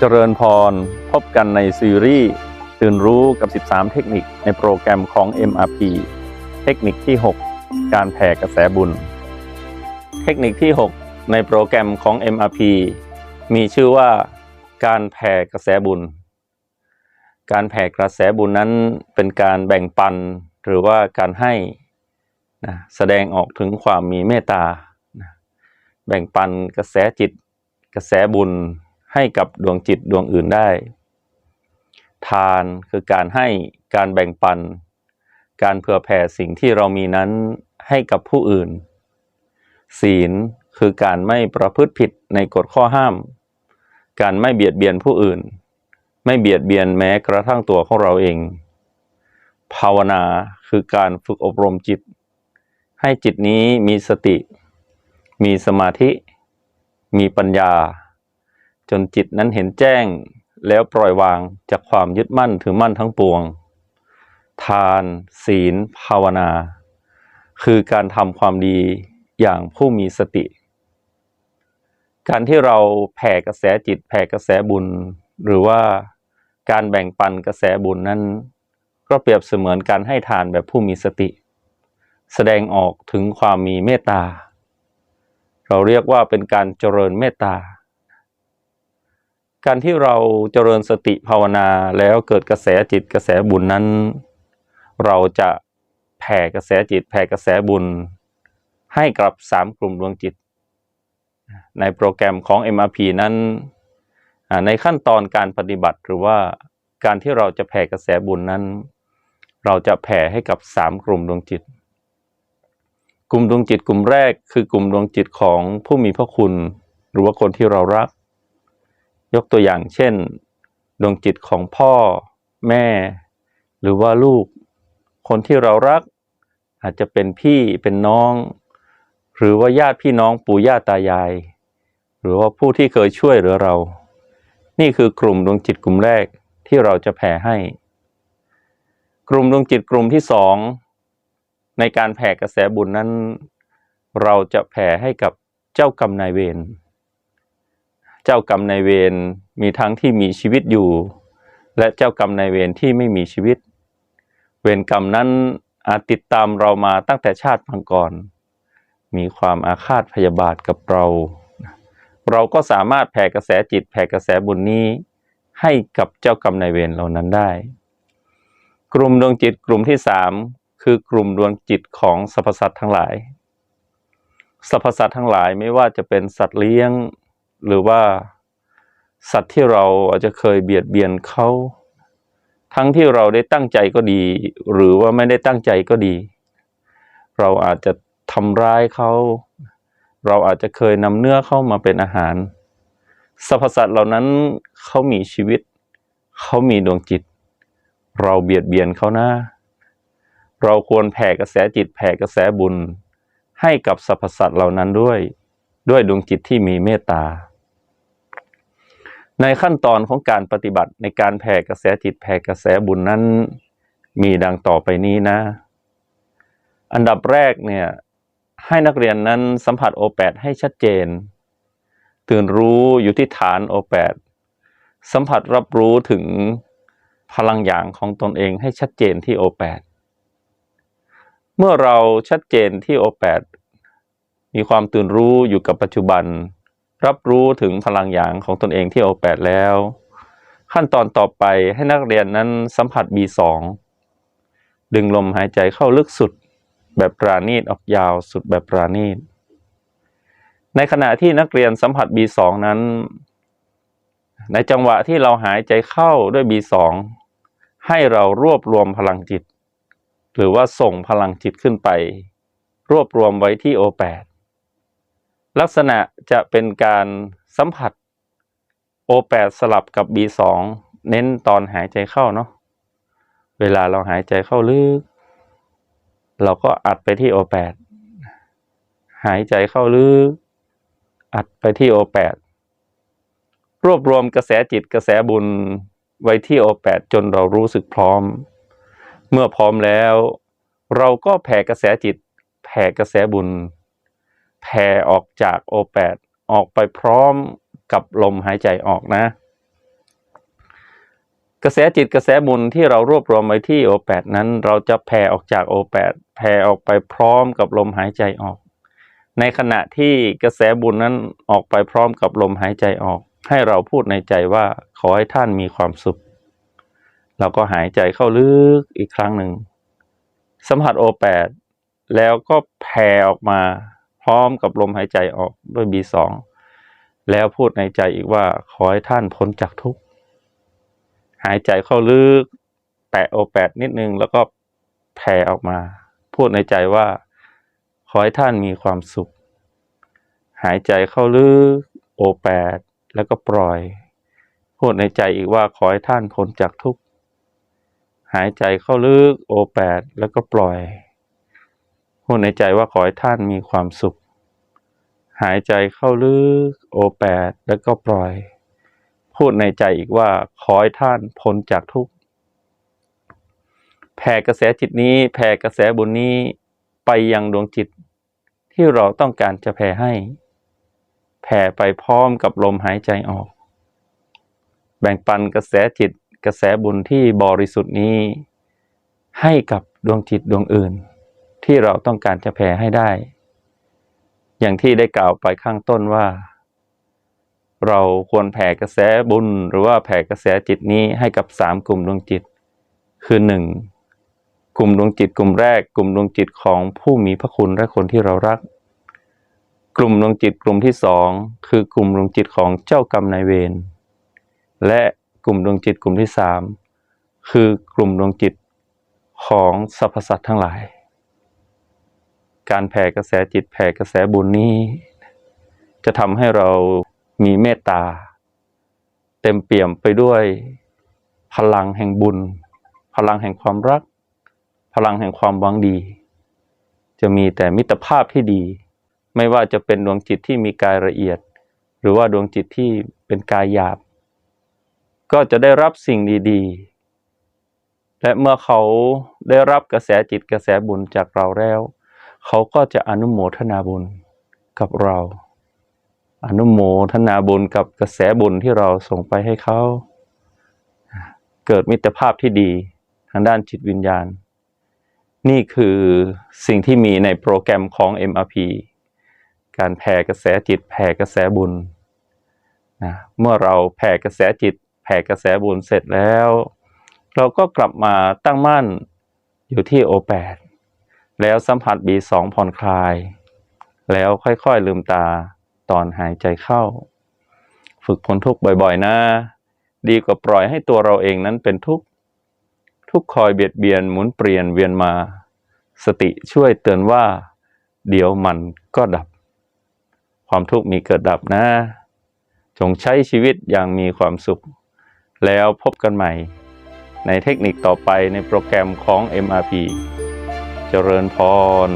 เจริญพร พบกันในซีรีส์ตื่นรู้กับ 13 เทคนิคในโปรแกรมของ MRP เทคนิคที่ 6 การแผ่กระแสบุญ เทคนิคที่ 6 ในโปรแกรมของ MRP มีชื่อว่าการแผ่กระแสบุญ การแผ่กระแสบุญนั้นเป็นการแบ่งปันหรือว่าการให้นะแสดงออกถึงความมีเมตตานะแบ่งปันกระแสจิตกระแสบุญ ให้กับดวงจิตดวงอื่นได้ ทานคือการให้การแบ่งปัน การเผื่อแผ่สิ่งที่เรามีนั้นให้กับผู้อื่น ศีลคือการไม่ประพฤติผิดในกฎข้อห้าม การไม่เบียดเบียนผู้อื่น ไม่เบียดเบียนแม้กระทั่งตัวของเราเอง ภาวนาคือการฝึกอบรมจิต ให้จิตนี้มีสติ มีสมาธิ มีปัญญา จนจิตนั้นเห็นแจ้งแล้วปล่อยวางจากความยึดมั่นถือมั่นทั้งปวง ทาน ศีล ภาวนา คือการทำความดีอย่างผู้มีสติ การที่เราแผ่กระแสจิตแผ่กระแสบุญ หรือว่าการแบ่งปันกระแสบุญนั้น ก็เปรียบเสมือนการให้ทานแบบผู้มีสติ แสดงออกถึงความมีเมตตา เราเรียกว่าเป็นการเจริญเมตตา การที่เราเจริญสติภาวนาแล้วเกิดกระแสจิตกระแสบุญนั้น เราจะแผ่กระแสจิต แผ่กระแสบุญ ให้กับสามกลุ่มดวงจิต ในโปรแกรมของ MRP นั้นในขั้นตอนการปฏิบัติหรือว่าการที่เราจะแผ่กระแสบุญนั้น เราจะแผ่ให้กับสามกลุ่มดวงจิต กลุ่มดวงจิตกลุ่มแรกคือกลุ่มดวงจิตของผู้มีพระคุณ หรือว่าคนที่เรารัก ยกตัวอย่างเช่น ดวงจิตของพ่อแม่ หรือว่าลูก คนที่เรารัก อาจจะเป็นพี่เป็นน้อง หรือว่าญาติพี่น้องปู่ย่าตายาย หรือว่าผู้ที่เคยช่วยเหลือเรา นี่คือกลุ่มดวงจิตกลุ่มแรกที่เราจะแผ่ให้ กลุ่มดวงจิตกลุ่มที่สองในการแผ่กระแสบุญนั้น เราจะแผ่ให้กับเจ้ากรรมนายเวร เจ้ากรรมนายเวรมีทั้งที่มีชีวิตอยู่ และเจ้ากรรมนายเวรที่ไม่มีชีวิต เวรกรรมนั้นอาจติดตามเรามาตั้งแต่ชาติพังก่อนมีความอาฆาตพยาบาทกับเรา เราก็สามารถแผ่กระแสจิตแผ่กระแสบุญนี้ให้กับเจ้ากรรมนายเวรเหล่านั้นได้ กลุ่มดวงจิตกลุ่มที่สามคือกลุ่มดวงจิตของสรรพสัตว์ทั้งหลายสรรพสัตว์ทั้งหลายไม่ว่าจะเป็นสัตว์เลี้ยง หรือว่าสัตว์ที่เราอาจจะเคยเบียดเบียนเขาทั้งที่เราได้ตั้งใจก็ดี หรือว่าไม่ได้ตั้งใจก็ดี เราอาจจะทำร้ายเขาเราอาจจะเคยนำเนื้อเข้ามาเป็นอาหารสรรพสัตว์เหล่านั้นเขามีชีวิต เขามีดวงจิต เราเบียดเบียนเขานะ เราควรแผ่กระแสจิตแผ่กระแสบุญ ให้กับสรรพสัตว์เหล่านั้นด้วย ด้วยดวงจิตที่มีเมตตา ในขั้นตอนของการปฏิบัติในการแผ่กระแสจิตแผ่กระแสบุญนั้น มีดังต่อไปนี้นะ อันดับแรกเนี่ยให้นักเรียนนั้นสัมผัสโอแปดให้ชัดเจน ตื่นรู้อยู่ที่ฐานโอแปดสัมผัสรับรู้ถึงพลังอย่างของตนเองให้ชัดเจนที่โอแปดเมื่อเราชัดเจนที่โอแปดมีความตื่นรู้อยู่กับปัจจุบัน รับรู้ถึงพลังอย่างของตนเองที่โอแปดแล้ว ขั้นตอนต่อไปให้นักเรียนนั้นสัมผัส B2 ดึงลมหายใจเข้าลึกสุดแบบปราณีตออกยาวสุดแบบปราณีต ในขณะที่นักเรียนสัมผัส B2 นั้น ในจังหวะที่เราหายใจเข้าด้วย B2 ให้เรารวบรวมพลังจิต หรือว่าส่งพลังจิตขึ้นไป รวบรวมไว้ที่ O8 ลักษณะจะเป็นการสัมผัส O8 สลับกับ B2 เน้นตอนหายใจเข้าเนาะ เวลาเราหายใจเข้าลึก เราก็อัดไปที่ O8 หายใจเข้าลึก อัดไปที่ O8 รวบรวมกระแสจิตกระแสบุญไว้ที่ O8 จนเรารู้สึกพร้อม เมื่อพร้อมแล้ว เราก็แผ่กระแสจิต แผ่กระแสบุญ แผ่ออกจาก O8 ออกไปพร้อมกับลมหายใจออกนะ กระแสจิตกระแสบุญที่เรารวบรวมไว้ที่โอแปดนั้น เราจะแผ่ออกจากโอแปดแผ่ออกไปพร้อมกับลมหายใจออก ในขณะที่กระแสบุญนั้นออกไปพร้อมกับลมหายใจออก ให้เราพูดในใจว่าขอให้ท่านมีความสุข เราก็หายใจเข้าลึกอีกครั้งหนึ่งสัมผัสโอแปดแล้วก็แผ่ออกมา พร้อมกับลมหายใจออกด้วยบีสองแล้วพูดในใจอีกว่าขอให้ท่านพ้นจากทุกข์หายใจเข้าลึก แตะโอแปดนิดนึง แล้วก็แผ่ออกมา พูดในใจว่า ขอให้ท่านมีความสุข หายใจเข้าลึกโอแปดแล้วก็ปล่อย พูดในใจอีกว่าขอให้ท่านพ้นจากทุกข์หายใจเข้าลึกโอแปดแล้วก็ปล่อย พูดในใจว่าขอให้ท่านมีความสุข หายใจเข้าลึกโอแปดแล้วก็ปล่อย พูดในใจอีกว่าขอให้ท่านพ้นจากทุกข์แผ่กระแสจิตนี้แผ่กระแสบุญนี้ไปยังดวงจิต ที่เราต้องการจะแผ่ให้ แผ่ไปพร้อมกับลมหายใจออก แบ่งปันกระแสจิตกระแสบุญที่บริสุทธิ์นี้ ให้กับดวงจิตดวงอื่น ที่เราต้องการจะแผ่ให้ได้ อย่างที่ได้กล่าวไปข้างต้นว่า เราควรแผ่กระแสบุญ หรือว่าแผ่กระแสจิตนี้ให้กับสามกลุ่มดวงจิต คือหนึ่งกลุ่มดวงจิตกลุ่มแรกกลุ่มดวงจิตของผู้มีพระคุณและคนที่เรารัก กลุ่มดวงจิตกลุ่มที่สองคือกลุ่มดวงจิตของเจ้ากรรมนายเวรและกลุ่มดวงจิตกลุ่มที่สามคือกลุ่มดวงจิตของสรรพสัตว์ทั้งหลาย การแผ่กระแสจิตแผ่กระแสบุญนี้ จะทำให้เรามีเมตตา เต็มเปี่ยมไปด้วย พลังแห่งบุญ พลังแห่งความรัก พลังแห่งความหวังดี จะมีแต่มิตรภาพที่ดี ไม่ว่าจะเป็นดวงจิตที่มีกายละเอียด หรือว่าดวงจิตที่เป็นกายหยาบ ก็จะได้รับสิ่งดีๆและเมื่อเขาได้รับกระแสจิตกระแสบุญจากเราแล้ว เขาก็จะอนุโมทนาบุญกับเรา อนุโมทนาบุญกับกระแสบุญที่เราส่งไปให้เขา เกิดมิตรภาพที่ดีทางด้านจิตวิญญาณ นี่คือสิ่งที่มีในโปรแกรมของ MRP การแผ่กระแสจิตแผ่กระแสบุญนะเมื่อเราแผ่กระแสจิต แผ่กระแสบุญเสร็จแล้ว เราก็กลับมาตั้งมั่นอยู่ที่โอแปด แล้วสัมผัสบีสองผ่อนคลาย แล้วค่อยๆลืมตาตอนหายใจเข้า ฝึกพ้นทุกข์บ่อยๆ นะ ดีกว่าปล่อยให้ตัวเราเองนั้นเป็นทุกข์ทุกคอยเบียดเบียนหมุนเปลี่ยนเวียนมา สติช่วยเตือนว่า เดี๋ยวมันก็ดับ ความทุกข์มีเกิดดับนะ จงใช้ชีวิตอย่างมีความสุข แล้วพบกันใหม่ ในเทคนิคต่อไปในโปรแกรมของ MRP เจริญพร